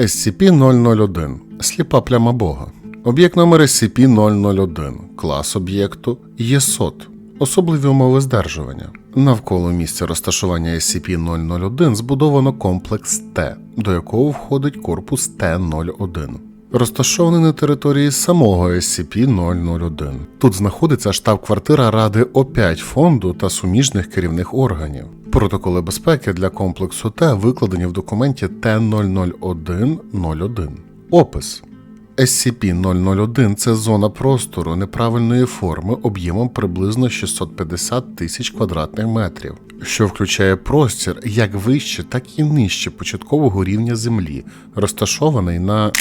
SCP-001 Сліпа пляма Бога. Об'єкт номер SCP-001. Клас об'єкту ЄСОТ. Особливі умови здержування. Навколо місця розташування SCP-001 збудовано комплекс Т, до якого входить корпус Т-01. Розташований на території самого SCP-001. Тут знаходиться штаб-квартира Ради О5 фонду та суміжних керівних органів. Протоколи безпеки для комплексу Т викладені в документі Т-00101. Опис. SCP-001 – це зона простору неправильної форми об'ємом приблизно 650 тисяч квадратних метрів, що включає простір як вище, так і нижче початкового рівня Землі, розташований на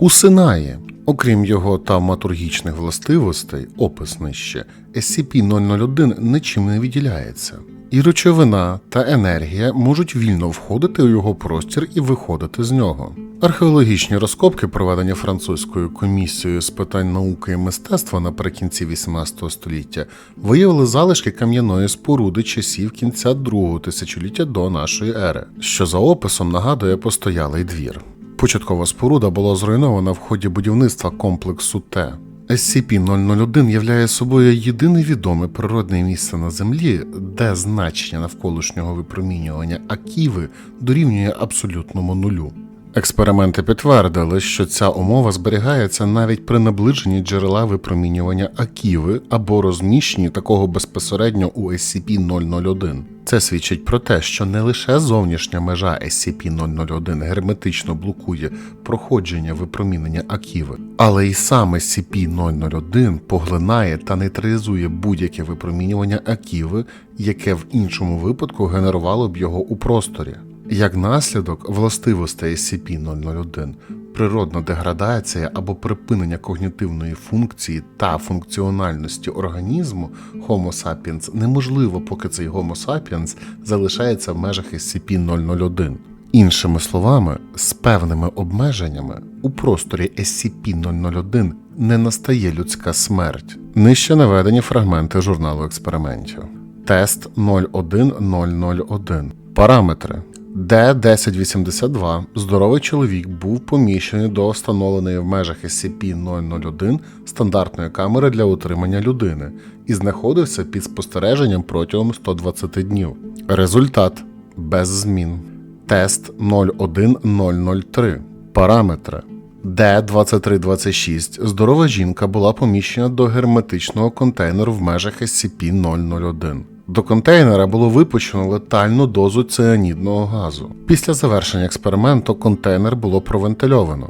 у Синаї. Окрім його тавматургічних властивостей, опис нижче, SCP-001 нічим не відділяється. І речовина та енергія можуть вільно входити у його простір і виходити з нього. Археологічні розкопки, проведені французькою комісією з питань науки і мистецтва наприкінці 18 століття, виявили залишки кам'яної споруди часів кінця другого тисячоліття до нашої ери, що за описом нагадує постоялий двір. Початкова споруда була зруйнована в ході будівництва комплексу Т. SCP-001 являє собою єдине відоме природне місце на Землі, де значення навколишнього випромінювання Аківи дорівнює абсолютному нулю. Експерименти підтвердили, що ця умова зберігається навіть при наближенні джерела випромінювання Аківи або розміщенні такого безпосередньо у SCP-001. Це свідчить про те, що не лише зовнішня межа SCP-001 герметично блокує проходження випромінення Аківи, але й сам SCP-001 поглинає та нейтралізує будь-яке випромінювання Аківи, яке в іншому випадку генерувало б його у просторі. Як наслідок властивостей SCP-001, природна деградація або припинення когнітивної функції та функціональності організму Homo sapiens неможливо, поки цей Homo sapiens залишається в межах SCP-001. Іншими словами, з певними обмеженнями у просторі SCP-001 не настає людська смерть. Нижче наведені фрагменти журналу експериментів. Тест 01001. Параметри. Д-1082 здоровий чоловік був поміщений до встановленої в межах SCP-001 стандартної камери для утримання людини і знаходився під спостереженням протягом 120 днів. Результат без змін. Тест 01003. Параметри. Д-2326 здорова жінка була поміщена до герметичного контейнеру в межах SCP-001. До контейнера було випущено летальну дозу ціанідного газу. Після завершення експерименту контейнер було провентильовано.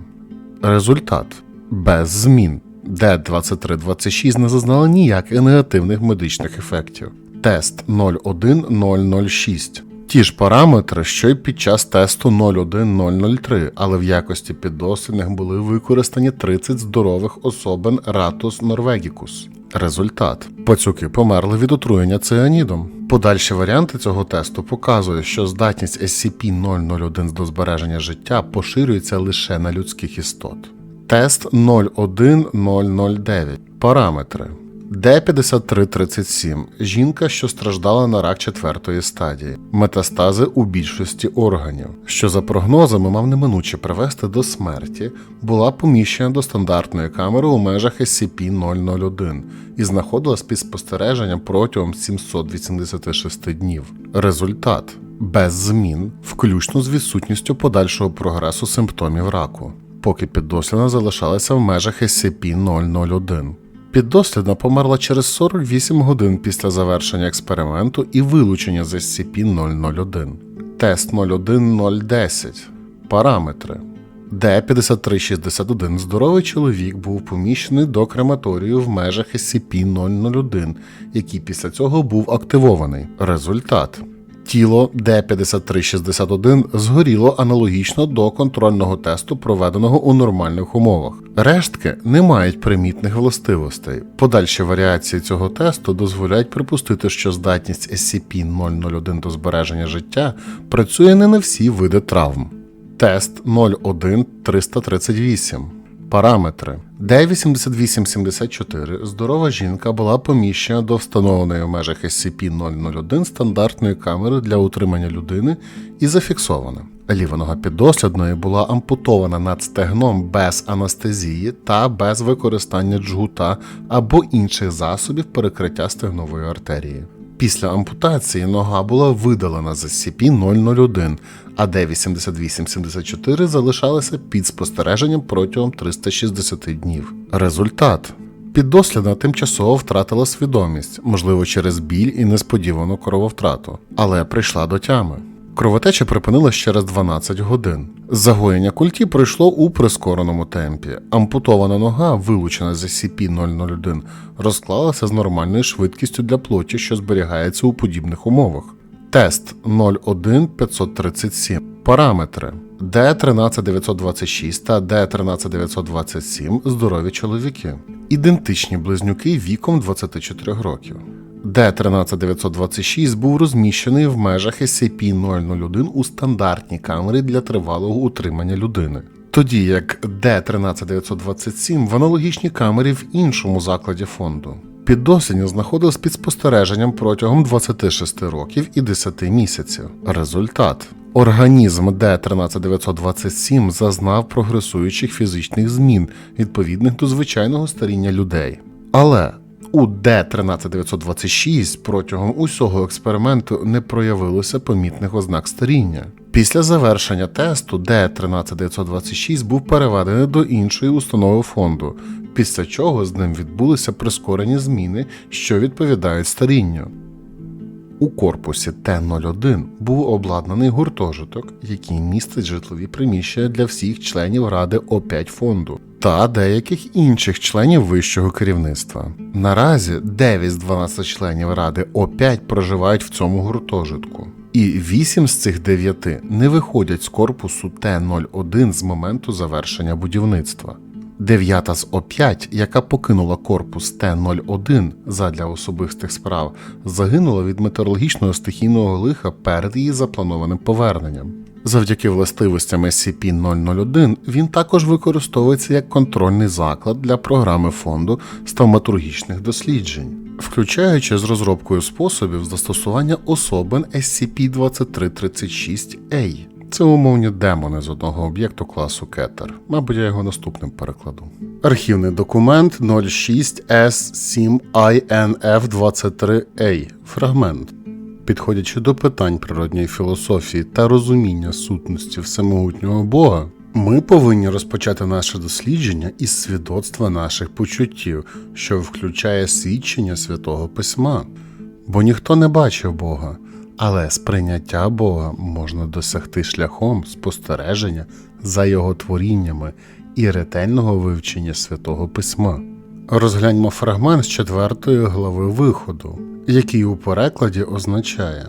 Результат без змін. Д-2326 не зазнала ніяких негативних медичних ефектів. Тест 01006. Ті ж параметри, що й під час тесту 01003, але в якості піддослідних були використані 30 здорових особин Ratus norvegicus. Результат: пацюки померли від отруєння цианідом. Подальші варіанти цього тесту показують, що здатність SCP-001 до збереження життя поширюється лише на людських істот. Тест 01009. Параметри. Д-5337 жінка, що страждала на рак четвертої стадії, метастази у більшості органів, що за прогнозами мав неминуче привести до смерті, була поміщена до стандартної камери у межах SCP-001 і знаходилась під спостереженням протягом 786 днів. Результат без змін, включно з відсутністю подальшого прогресу симптомів раку, поки піддослідна залишалася в межах SCP-001. Піддослідна померла через 48 годин після завершення експерименту і вилучення з SCP-001. Тест 01010. Параметри. Д-5361 здоровий чоловік був поміщений до крематорію в межах SCP-001, який після цього був активований. Результат. Тіло Д-5361 згоріло аналогічно до контрольного тесту, проведеного у нормальних умовах. Рештки не мають примітних властивостей. Подальші варіації цього тесту дозволяють припустити, що здатність SCP-001 до збереження життя працює не на всі види травм. Тест 01338. Параметри D8874 здорова жінка була поміщена до встановленої в межах SCP-001 стандартної камери для утримання людини і зафіксована. Ліва нога піддослідної була ампутована над стегном без анестезії та без використання джгута або інших засобів перекриття стегнової артерії. Після ампутації нога була видалена з SCP-001, а D8874 залишалася під спостереженням протягом 360 днів. Результат. Піддослідна тимчасово втратила свідомість, можливо, через біль і несподівану крововтрату, але прийшла до тями. Кровотеча припинилась через 12 годин. Загоєння культі пройшло у прискореному темпі. Ампутована нога, вилучена з SCP-001, розклалася з нормальною швидкістю для плоті, що зберігається у подібних умовах. Тест 01537. Параметри D13926 та D13927 здорові чоловіки. Ідентичні близнюки віком 24 років. D13926 був розміщений в межах SCP-001 у стандартній камері для тривалого утримання людини. Тоді як D13927 в аналогічній камері в іншому закладі фонду. Піддослідні знаходились під спостереженням протягом 26 років і 10 місяців. Результат. Організм D13927 зазнав прогресуючих фізичних змін, відповідних до звичайного старіння людей. Але у D13926 протягом усього експерименту не проявилося помітних ознак старіння. Після завершення тесту Д 13926 був переведений до іншої установи фонду, після чого з ним відбулися прискорені зміни, що відповідають старінню. У корпусі Т-01 був обладнаний гуртожиток, який містить житлові приміщення для всіх членів Ради О5 фонду та деяких інших членів вищого керівництва. Наразі 9 з 12 членів Ради О5 проживають в цьому гуртожитку, і 8 з цих 9 не виходять з корпусу Т-01 з моменту завершення будівництва. Дев'ята з О5, яка покинула корпус Т-01 задля особистих справ, загинула від метеорологічного стихійного лиха перед її запланованим поверненням. Завдяки властивостям SCP-001 він також використовується як контрольний заклад для програми фонду стоматургічних досліджень, включаючи з розробкою способів застосування особин SCP-2336A. Це умовні демони з одного об'єкту класу Кетер. Мабуть, я його наступним перекладу. Архівний документ 06S7INF23A. Фрагмент. Підходячи до питань природньої філософії та розуміння сутності всемогутнього Бога, ми повинні розпочати наше дослідження із свідоцтва наших почуттів, що включає свідчення святого письма. Бо ніхто не бачив Бога, але сприйняття Бога можна досягти шляхом спостереження за його творіннями і ретельного вивчення святого письма. Розгляньмо фрагмент з четвертої глави виходу, який у перекладі означає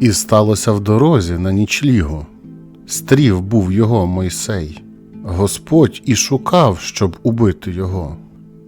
І сталося в дорозі на нічлігу. Стрів був його Мойсей. Господь і шукав, щоб убити його.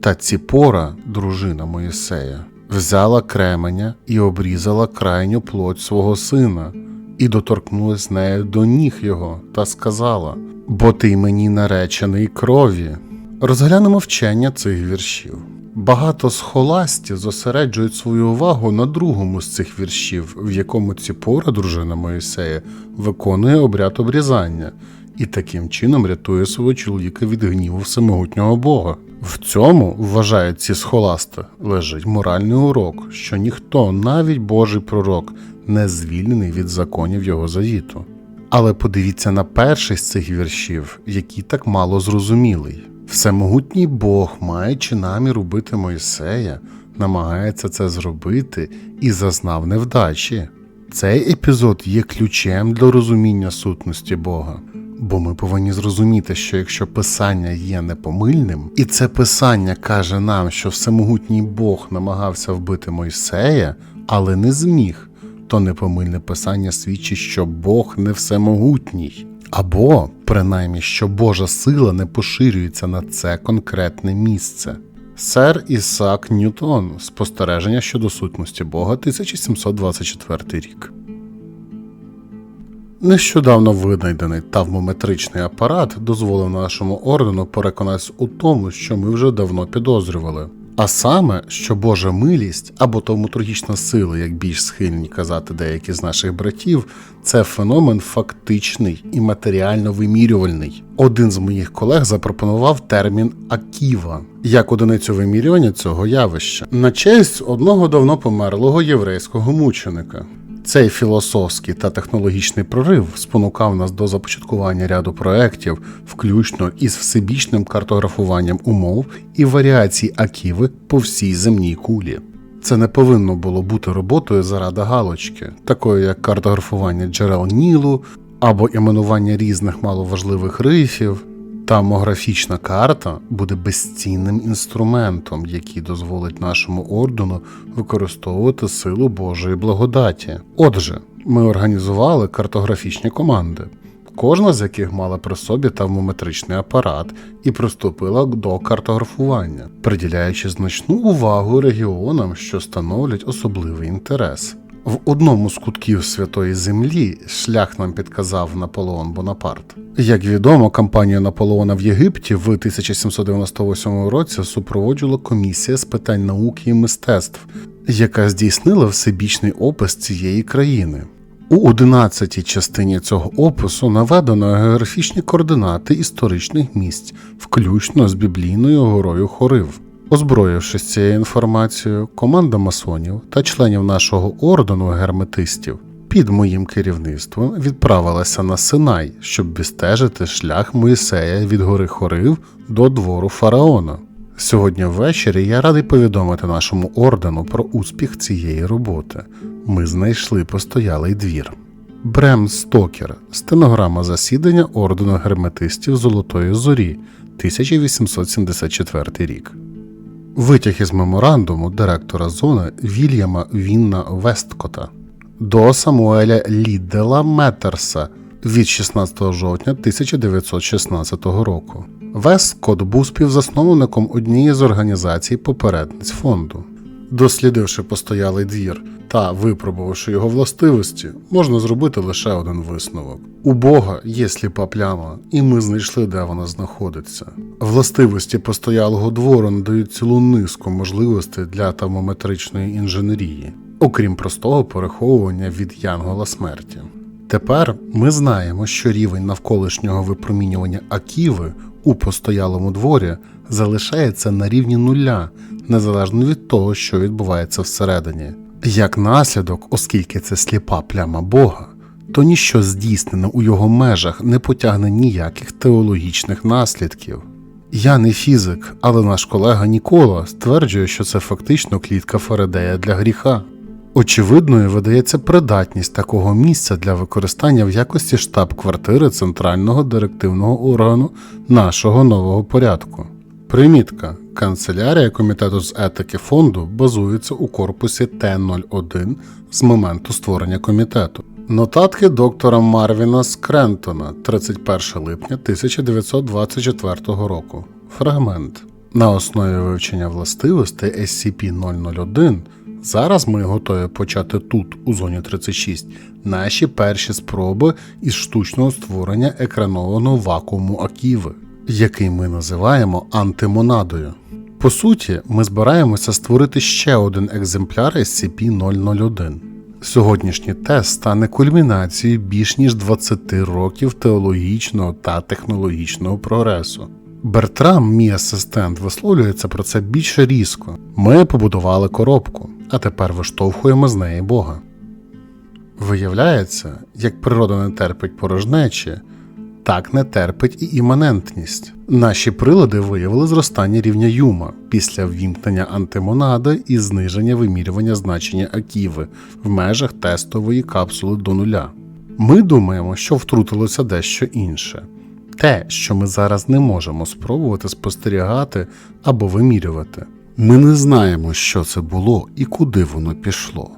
Та Ціпора, дружина Моїсея, взяла кременя і обрізала крайню плоть свого сина, і доторкнулась нею до ніг його, та сказала: Бо ти мені наречений крові. Розглянемо вчення цих віршів. Багато схоластів зосереджують свою увагу на другому з цих віршів, в якому Ціпора, дружина Моїсея, виконує обряд обрізання і таким чином рятує свого чоловіка від гніву всемогутнього Бога. В цьому, вважають ці схоласти, лежить моральний урок, що ніхто, навіть Божий пророк, не звільнений від законів його завіту. Але подивіться на перший з цих віршів, який так мало зрозумілий. Всемогутній Бог, маючи намір убити Мойсея, намагається це зробити і зазнав невдачі. Цей епізод є ключем для розуміння сутності Бога. Бо ми повинні зрозуміти, що якщо писання є непомильним, і це писання каже нам, що всемогутній Бог намагався вбити Мойсея, але не зміг, то непомильне писання свідчить, що Бог не всемогутній. Або, принаймні, що Божа сила не поширюється на це конкретне місце. Сер Ісак Ньютон Спостереження щодо сутності Бога 1724 рік. Нещодавно винайдений тавмометричний апарат дозволив нашому ордену переконатися у тому, що ми вже давно підозрювали. А саме, що Божа милість або тавматургічна сила, як більш схильні казати деякі з наших братів, це феномен фактичний і матеріально вимірювальний. Один з моїх колег запропонував термін аківа як одиницю вимірювання цього явища на честь одного давно померлого єврейського мученика. Цей філософський та технологічний прорив спонукав нас до започаткування ряду проєктів, включно із всебічним картографуванням умов і варіацій аківи по всій земній кулі. Це не повинно було бути роботою заради галочки, такою як картографування джерел Нілу або іменування різних маловажливих рифів. Тамографічна карта буде безцінним інструментом, який дозволить нашому ордену використовувати силу Божої благодаті. Отже, ми організували картографічні команди, кожна з яких мала при собі тавмометричний апарат і приступила до картографування, приділяючи значну увагу регіонам, що становлять особливий інтерес. В одному з кутків Святої Землі шлях нам підказав Наполеон Бонапарт. Як відомо, кампанію Наполеона в Єгипті в 1798 році супроводжувала комісія з питань науки і мистецтв, яка здійснила всебічний опис цієї країни. У 11 частині цього опису наведено географічні координати історичних місць, включно з біблійною горою Хорив. Озброївшись цією інформацією, команда масонів та членів нашого ордену герметистів під моїм керівництвом відправилася на Синай, щоб відстежити шлях Моїсея від гори Хорив до двору фараона. Сьогодні ввечері я радий повідомити нашому ордену про успіх цієї роботи. Ми знайшли постоялий двір. Брем Стокер, стенограма засідання ордену герметистів Золотої Зорі, 1874 рік. Витяг із меморандуму директора зони Вільяма Вінна Весткота до Самуеля Ліддела Метерса від 16 жовтня 1916 року. Весткот був співзасновником однієї з організацій попередниць фонду. Дослідивши постоялий двір та випробувавши його властивості, можна зробити лише один висновок: у Бога є сліпа пляма, і ми знайшли, де вона знаходиться. Властивості постоялого двору надають цілу низку можливостей для тавмометричної інженерії, окрім простого переховування від янгола смерті. Тепер ми знаємо, що рівень навколишнього випромінювання Аківи у постоялому дворі залишається на рівні нуля, незалежно від того, що відбувається всередині. Як наслідок, оскільки це сліпа пляма Бога, то ніщо здійснене у його межах не потягне ніяких теологічних наслідків. Я не фізик, але наш колега Нікола стверджує, що це фактично клітка Фарадея для гріха. Очевидною видається придатність такого місця для використання в якості штаб-квартири центрального директивного органу нашого нового порядку. Примітка. Канцелярія комітету з етики фонду базується у корпусі Т-01 з моменту створення комітету. Нотатки доктора Марвіна Скрентона 31 липня 1924 року. Фрагмент. На основі вивчення властивостей SCP-001 Зараз ми готові почати тут, у зоні 36, наші перші спроби із штучного створення екранованого вакууму Аківи, який ми називаємо антимонадою. По суті, ми збираємося створити ще один екземпляр SCP-001. Сьогоднішній тест стане кульмінацією більш ніж 20 років теологічного та технологічного прогресу. Бертрам, мій асистент, висловлюється про це більше різко. Ми побудували коробку, а тепер виштовхуємо з неї Бога. Виявляється, як природа не терпить порожнечі, так не терпить і іманентність. Наші прилади виявили зростання рівня Юма після ввімкнення антимонади і зниження вимірювання значення Аківи в межах тестової капсули до нуля. Ми думаємо, що втрутилося дещо інше. Те, що ми зараз не можемо спробувати спостерігати або вимірювати. Ми не знаємо, що це було і куди воно пішло.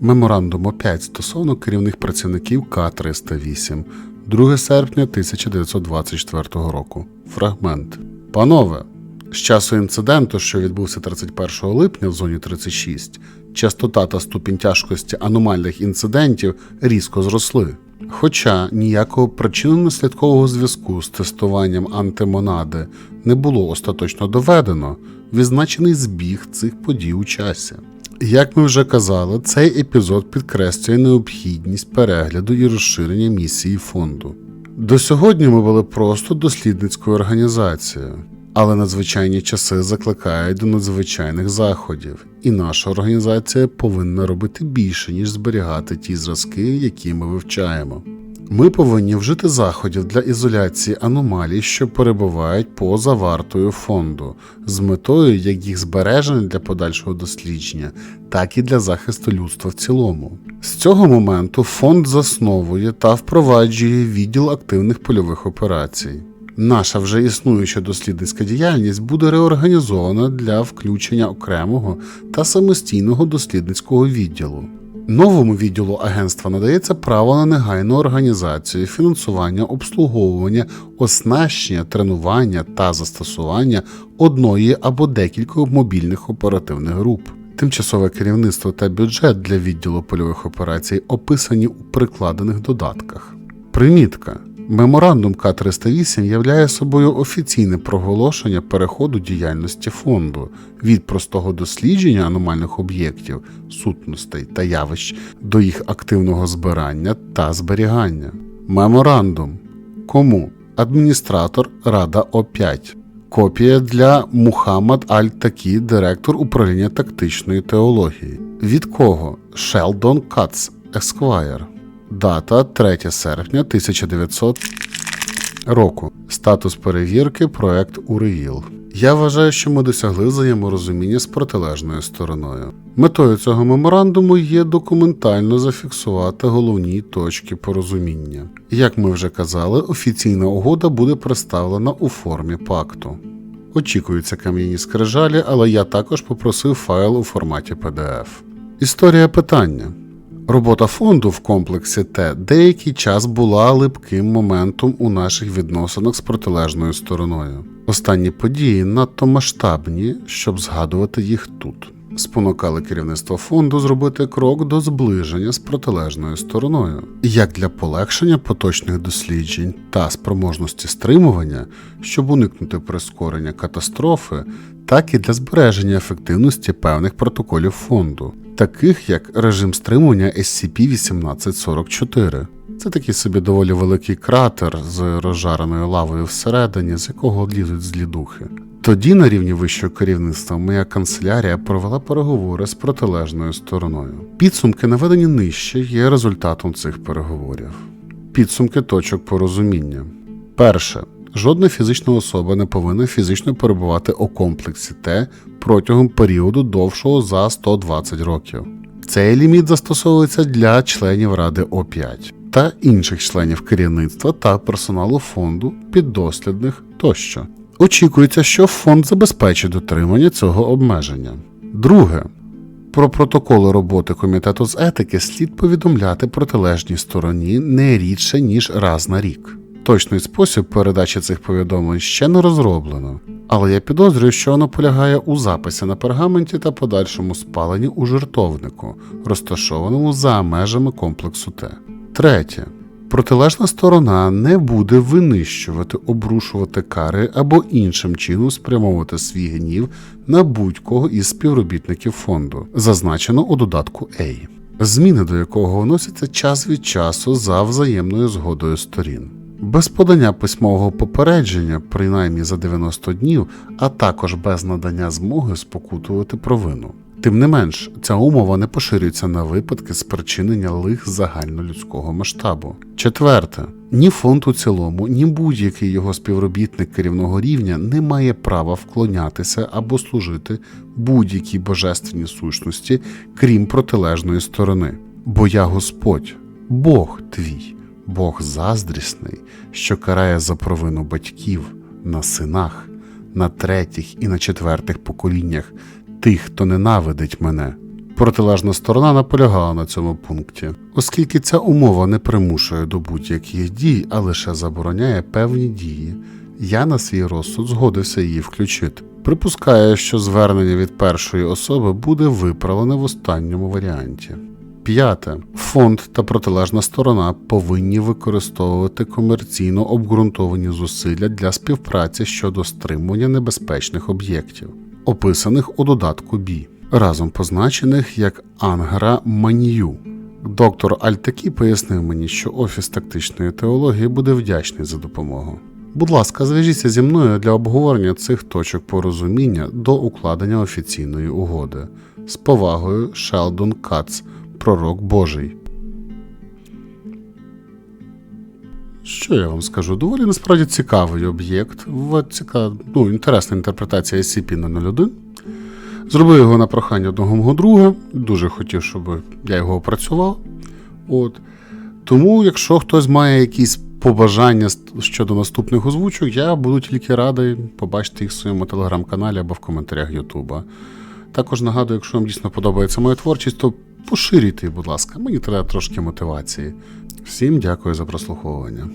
Меморандум о 5 стосовно керівних працівників К-308, 2 серпня 1924 року. Фрагмент. Панове, з часу інциденту, що відбувся 31 липня в зоні 36, частота та ступінь тяжкості аномальних інцидентів різко зросли. Хоча ніякого причинно-наслідкового зв'язку з тестуванням антимонади не було остаточно доведено, відзначений збіг цих подій у часі. Як ми вже казали, цей епізод підкреслює необхідність перегляду і розширення місії фонду. До сьогодні ми були просто дослідницькою організацією, але надзвичайні часи закликають до надзвичайних заходів, і наша організація повинна робити більше, ніж зберігати ті зразки, які ми вивчаємо. Ми повинні вжити заходів для ізоляції аномалій, що перебувають поза вартою фонду, з метою як їх збереження для подальшого дослідження, так і для захисту людства в цілому. З цього моменту фонд засновує та впроваджує відділ активних польових операцій. Наша вже існуюча дослідницька діяльність буде реорганізована для включення окремого та самостійного дослідницького відділу. Новому відділу агентства надається право на негайну організацію, фінансування, обслуговування, оснащення, тренування та застосування одної або декількох мобільних оперативних груп. Тимчасове керівництво та бюджет для відділу польових операцій описані у прикладених додатках. Примітка. Меморандум К-308 являє собою офіційне проголошення переходу діяльності фонду від простого дослідження аномальних об'єктів, сутностей та явищ до їх активного збирання та зберігання. Меморандум. Кому? Адміністратор Рада О5. Копія для Мухаммад Аль-Такі, директор управління тактичної теології. Від кого? Шелдон Кац, Есквайр. Дата 3 серпня 1900 року. Статус перевірки проект УРІЛ. Я вважаю, що ми досягли взаєморозуміння з протилежною стороною. Метою цього меморандуму є документально зафіксувати головні точки порозуміння. Як ми вже казали, офіційна угода буде представлена у формі пакту. Очікуються кам'яні скрижалі, але я також попросив файл у форматі PDF. Історія питання. Робота фонду в комплексі Т деякий час була липким моментом у наших відносинах з протилежною стороною. Останні події надто масштабні, щоб згадувати їх тут. Спонукали керівництво фонду зробити крок до зближення з протилежною стороною, як для полегшення поточних досліджень та спроможності стримування, щоб уникнути прискорення катастрофи, так і для збереження ефективності певних протоколів фонду, таких як режим стримування SCP-1844. Це такий собі доволі великий кратер з розжареною лавою всередині, з якого лізуть злі духи. Тоді на рівні вищого керівництва моя канцелярія провела переговори з протилежною стороною. Підсумки, наведені нижче, є результатом цих переговорів. Підсумки точок порозуміння. Перше. Жодна фізична особа не повинна фізично перебувати у комплексі Т протягом періоду довшого за 120 років. Цей ліміт застосовується для членів Ради О5 та інших членів керівництва та персоналу фонду, піддослідних тощо. Очікується, що фонд забезпечить дотримання цього обмеження. Друге. Про протоколи роботи комітету з етики слід повідомляти протилежній стороні не рідше ніж раз на рік. Точний спосіб передачі цих повідомлень ще не розроблено, але я підозрюю, що воно полягає у записі на пергаменті та подальшому спаленні у жертовнику, розташованому за межами комплексу Т. Третє. Протилежна сторона не буде винищувати, обрушувати кари або іншим чином спрямовувати свій гнів на будь-кого із співробітників фонду, зазначено у додатку A, зміни до якого вносяться час від часу за взаємною згодою сторін. Без подання письмового попередження, принаймні за 90 днів, а також без надання змоги спокутувати провину. Тим не менш, ця умова не поширюється на випадки спричинення лих загальнолюдського масштабу. Четверте, ні фонд у цілому, ні будь-який його співробітник керівного рівня не має права вклонятися або служити будь-якій божественній сущності, крім протилежної сторони. Бо я Господь, Бог твій. Бог заздрісний, що карає за провину батьків на синах, на третіх і на четвертих поколіннях тих, хто ненавидить мене. Протилежна сторона наполягала на цьому пункті, оскільки ця умова не примушує до будь-яких дій, а лише забороняє певні дії. Я на свій розсуд згодився її включити. Припускаю, що звернення від першої особи буде виправлене в останньому варіанті. П'яте. Фонд та протилежна сторона повинні використовувати комерційно обґрунтовані зусилля для співпраці щодо стримування небезпечних об'єктів, описаних у додатку Бі, разом позначених як Ангара Манью. Доктор Альтакі пояснив мені, що Офіс тактичної теології буде вдячний за допомогу. Будь ласка, зв'яжіться зі мною для обговорення цих точок порозуміння до укладення офіційної угоди. З повагою, Шелдон Кац, пророк Божий. Що я вам скажу? Доволі насправді цікавий об'єкт. Ціка... Ну, інтересна інтерпретація SCP-001. Зробив його на прохання одного мого друга. Дуже хотів, щоб я його опрацював. От. Тому, якщо хтось має якісь побажання щодо наступних озвучок, я буду тільки радий побачити їх в своєму телеграм-каналі або в коментарях Ютуба. Також нагадую, якщо вам дійсно подобається моя творчість, то поширюйте, будь ласка, мені треба трошки мотивації. Всім дякую за прослуховування.